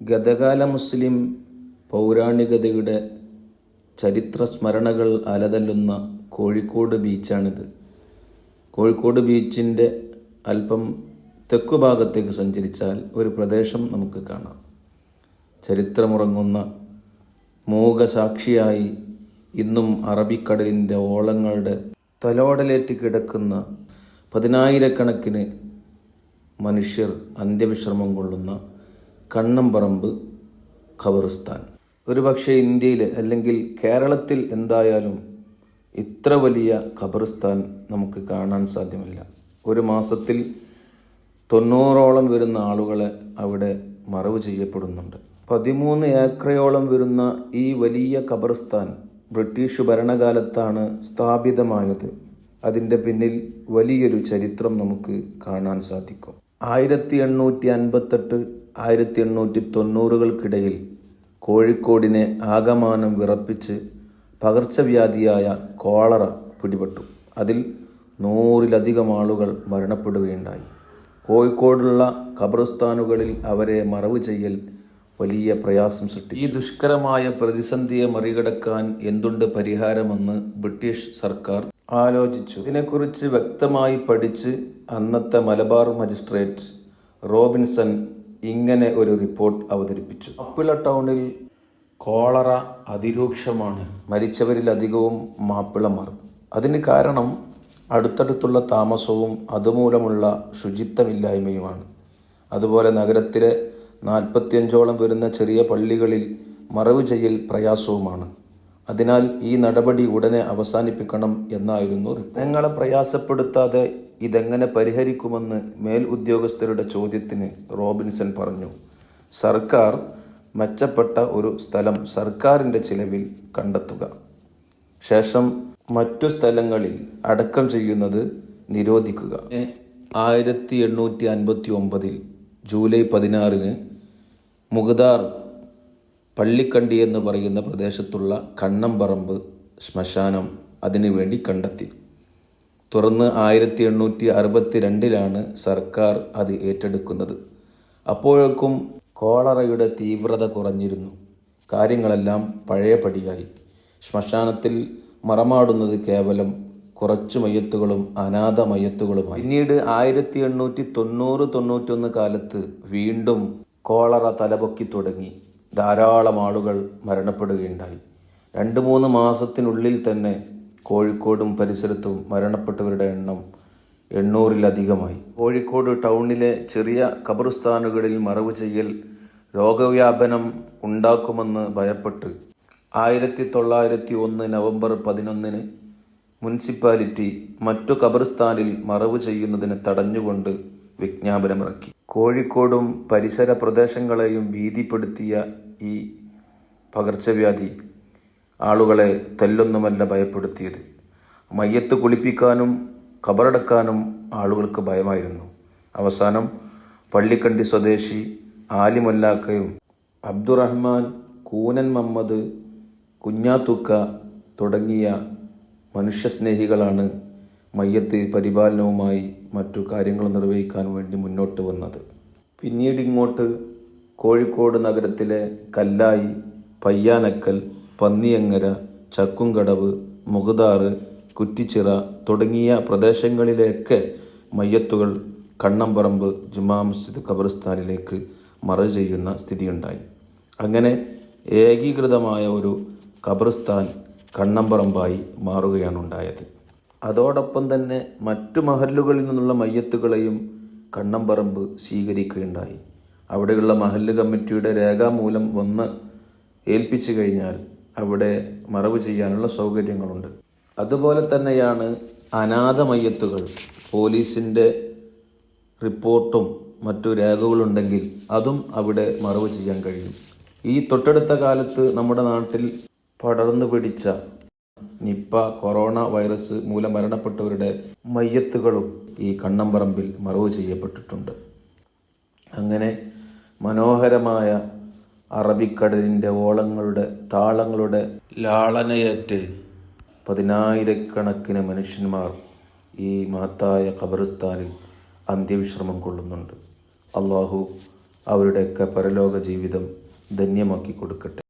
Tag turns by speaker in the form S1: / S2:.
S1: ഗതകാല മുസ്ലിം പൗരാണികതയുടെ ചരിത്ര സ്മരണകൾ അലതല്ലുന്ന കോഴിക്കോട് ബീച്ചാണിത്. കോഴിക്കോട് ബീച്ചിന്റെ അല്പം തെക്കു ഭാഗത്തേക്ക് സഞ്ചരിച്ചാൽ ഒരു പ്രദേശം നമുക്ക് കാണാം. ചരിത്രമുറങ്ങുന്ന മൂകസാക്ഷിയായി ഇന്നും അറബിക്കടലിന്റെ ഓളങ്ങളുടെ തലോടലേറ്റ് കിടക്കുന്ന പതിനായിരക്കണക്കിന് മനുഷ്യർ അന്ത്യവിശ്രമം കൊള്ളുന്ന കണ്ണംപറമ്പ് ഖബറിസ്ഥാൻ ഒരുപക്ഷെ ഇന്ത്യയിൽ അല്ലെങ്കിൽ കേരളത്തിൽ എന്തായാലും ഇത്ര വലിയ ഖബറിസ്ഥാൻ നമുക്ക് കാണാൻ സാധ്യമല്ല. ഒരു മാസത്തിൽ തൊണ്ണൂറോളം വരുന്ന ആളുകളെ അവിടെ മറവ് ചെയ്യപ്പെടുന്നുണ്ട്. പതിമൂന്ന് ഏക്കറയോളം വരുന്ന ഈ വലിയ ഖബറിസ്ഥാൻ ബ്രിട്ടീഷ് ഭരണകാലത്താണ് സ്ഥാപിതമായത്. അതിന്റെ പിന്നിൽ വലിയൊരു ചരിത്രം നമുക്ക് കാണാൻ സാധിക്കും. ആയിരത്തി എണ്ണൂറ്റി അൻപത്തെട്ട് ആയിരത്തി എണ്ണൂറ്റി തൊണ്ണൂറുകൾക്കിടയിൽ കോഴിക്കോടിനെ ആകമാനം വിറപ്പിച്ച് പകർച്ചവ്യാധിയായ കോളറ പിടിപെട്ടു. അതിൽ നൂറിലധികം ആളുകൾ മരണപ്പെടുകയുണ്ടായി. കോഴിക്കോടുള്ള ഖബർസ്ഥാനുകളിൽ അവരെ മറവ് ചെയ്യൽ വലിയ പ്രയാസം സൃഷ്ടിച്ചു. ഈ ദുഷ്കരമായ പ്രതിസന്ധിയെ മറികടക്കാൻ എന്തുണ്ട് പരിഹാരമെന്ന് ബ്രിട്ടീഷ് സർക്കാർ ആലോചിച്ചു. ഇതിനെക്കുറിച്ച് വ്യക്തമായി പഠിച്ച് അന്നത്തെ മലബാർ മജിസ്ട്രേറ്റ് റോബിൻസൺ ഇങ്ങനെ ഒരു റിപ്പോർട്ട് അവതരിപ്പിച്ചു. അപ്പിള ടൗണിൽ കോളറ അതിരൂക്ഷമാണ്. മരിച്ചവരിൽ അധികവും മാപ്പിളമാർ. അതിന് കാരണം അടുത്തടുത്തുള്ള താമസവും അതുമൂലമുള്ള ശുചിത്വമില്ലായ്മയുമാണ്. അതുപോലെ നഗരത്തിലെ നാൽപ്പത്തിയഞ്ചോളം വരുന്ന ചെറിയ പള്ളികളിൽ മറവ് ചെയ്യൽ പ്രയാസവുമാണ്. അതിനാൽ ഈ നടപടി ഉടനെ അവസാനിപ്പിക്കണം എന്നായിരുന്നു ഞങ്ങളെ പ്രയാസപ്പെടുത്താതെ ഇതെങ്ങനെ പരിഹരിക്കുമെന്ന് മേൽ ഉദ്യോഗസ്ഥരുടെ ചോദ്യത്തിന് റോബിൻസൺ പറഞ്ഞു. സർക്കാർ മെച്ചപ്പെട്ട ഒരു സ്ഥലം സർക്കാരിന്റെ ചിലവിൽ കണ്ടെത്തുക. ശേഷം മറ്റു സ്ഥലങ്ങളിൽ അടക്കം ചെയ്യുന്നത് നിരോധിക്കുക. ആയിരത്തി എണ്ണൂറ്റി അൻപത്തി ഒമ്പതിൽ ജൂലൈ പതിനാറിന് മുഗദാർ പള്ളിക്കണ്ടി എന്ന് പറയുന്ന പ്രദേശത്തുള്ള കണ്ണംപറമ്പ് ശ്മശാനം അതിനുവേണ്ടി കണ്ടെത്തി. തുറന്ന് ആയിരത്തി എണ്ണൂറ്റി അറുപത്തി രണ്ടിലാണ് സർക്കാർ അത് ഏറ്റെടുക്കുന്നത്. അപ്പോഴേക്കും കോളറയുടെ തീവ്രത കുറഞ്ഞിരുന്നു. കാര്യങ്ങളെല്ലാം പഴയപടിയായി. ശ്മശാനത്തിൽ മറമാടുന്നത് കേവലം കുറച്ചു മയ്യത്തുകളും അനാഥ മയ്യത്തുകളുമായി. പിന്നീട് ആയിരത്തി എണ്ണൂറ്റി തൊണ്ണൂറ് തൊണ്ണൂറ്റൊന്ന് കാലത്ത് വീണ്ടും കോളറ തലപൊക്കി തുടങ്ങി. ധാരാളം ആളുകൾ മരണപ്പെടുകയുണ്ടായി. രണ്ട് മൂന്ന് മാസത്തിനുള്ളിൽ തന്നെ കോഴിക്കോടും പരിസരത്തും മരണപ്പെട്ടവരുടെ എണ്ണം എണ്ണൂറിലധികമായി. കോഴിക്കോട് ടൗണിലെ ചെറിയ ഖബർസ്ഥാനുകളിൽ മറവ് ചെയ്യൽ രോഗവ്യാപനം ഉണ്ടാക്കുമെന്ന് ഭയപ്പെട്ട് ആയിരത്തി തൊള്ളായിരത്തി ഒന്ന് നവംബർ പതിനൊന്നിന് മുനിസിപ്പാലിറ്റി മറ്റു ഖബർസ്ഥാനിൽ മറവ് ചെയ്യുന്നതിന് തടഞ്ഞുകൊണ്ട് വിജ്ഞാപനമിറക്കി. കോഴിക്കോടും പരിസര പ്രദേശങ്ങളെയും ഭീതിപ്പെടുത്തിയ ഈ പകർച്ചവ്യാധി ആളുകളെ തല്ലൊന്നുമല്ല ഭയപ്പെടുത്തിയത്. മയ്യത്ത് കുളിപ്പിക്കാനും ഖബറടക്കാനും ആളുകൾക്ക് ഭയമായിരുന്നു. അവസാനം പള്ളിക്കണ്ടി സ്വദേശി ആലിമൊല്ലാക്കയും അബ്ദുറഹ്മാൻ കൂനൻ മമ്മദ് കുഞ്ഞാത്തുക്ക തുടങ്ങിയ മനുഷ്യസ്നേഹികളാണ് മയ്യത്ത് പരിപാലനവുമായി മറ്റു കാര്യങ്ങൾ നിർവഹിക്കാൻ വേണ്ടി മുന്നോട്ട് വന്നത്. പിന്നീട് ഇങ്ങോട്ട് കോഴിക്കോട് നഗരത്തിലെ കല്ലായി പയ്യാനക്കൽ പന്നിയങ്ങര ചക്കുംകടവ് മുകുതാറ് കുറ്റിച്ചിറ തുടങ്ങിയ പ്രദേശങ്ങളിലേക്കെ മയ്യത്തുകൾ കണ്ണമ്പറമ്പ് ജുമാ മസ്ജിദ് ഖബർസ്ഥാനിലേക്ക് മറ ചെയ്യുന്ന സ്ഥിതിയുണ്ടായി. അങ്ങനെ ഏകീകൃതമായ ഒരു ഖബർസ്ഥാൻ കണ്ണമ്പറമ്പായി മാറുകയാണ് ഉണ്ടായത് അതോടൊപ്പം തന്നെ മറ്റു മഹല്ലുകളിൽ നിന്നുള്ള മയ്യത്തുകളെയും കണ്ണമ്പറമ്പ് സ്വീകരിക്കുകയുണ്ടായി. അവിടെയുള്ള മഹല്ല് കമ്മിറ്റിയുടെ രേഖാമൂലം വന്ന് ഏൽപ്പിച്ചു കഴിഞ്ഞാൽ അവിടെ മറവ് ചെയ്യാനുള്ള സൗകര്യങ്ങളുണ്ട്. അതുപോലെ തന്നെയാണ് അനാഥ മയ്യത്തുകൾ. പോലീസിന്റെ റിപ്പോർട്ടും മറ്റു രേഖകളുണ്ടെങ്കിൽ അതും അവിടെ മറവ് ചെയ്യാൻ കഴിയും. ഈ തൊട്ടടുത്ത കാലത്ത് നമ്മുടെ നാട്ടിൽ പടർന്നു പിടിച്ച നിപ്പ കൊറോണ വൈറസ് മൂലം മരണപ്പെട്ടവരുടെ മയ്യത്തുകളും ഈ കണ്ണമ്പറമ്പിൽ മറവ് ചെയ്യപ്പെട്ടിട്ടുണ്ട്. അങ്ങനെ മനോഹരമായ അറബിക്കടലിന്റെ ഓളങ്ങളുടെ താളങ്ങളുടെ ലാളനയേറ്റ് പതിനായിരക്കണക്കിന് മനുഷ്യന്മാർ ഈ മഹത്തായ ഖബറിസ്ഥാനിൽ അന്ത്യവിശ്രമം കൊള്ളുന്നുണ്ട്. അള്ളാഹു അവരുടെയൊക്കെ പരലോക ജീവിതം ധന്യമാക്കി കൊടുക്കട്ടെ.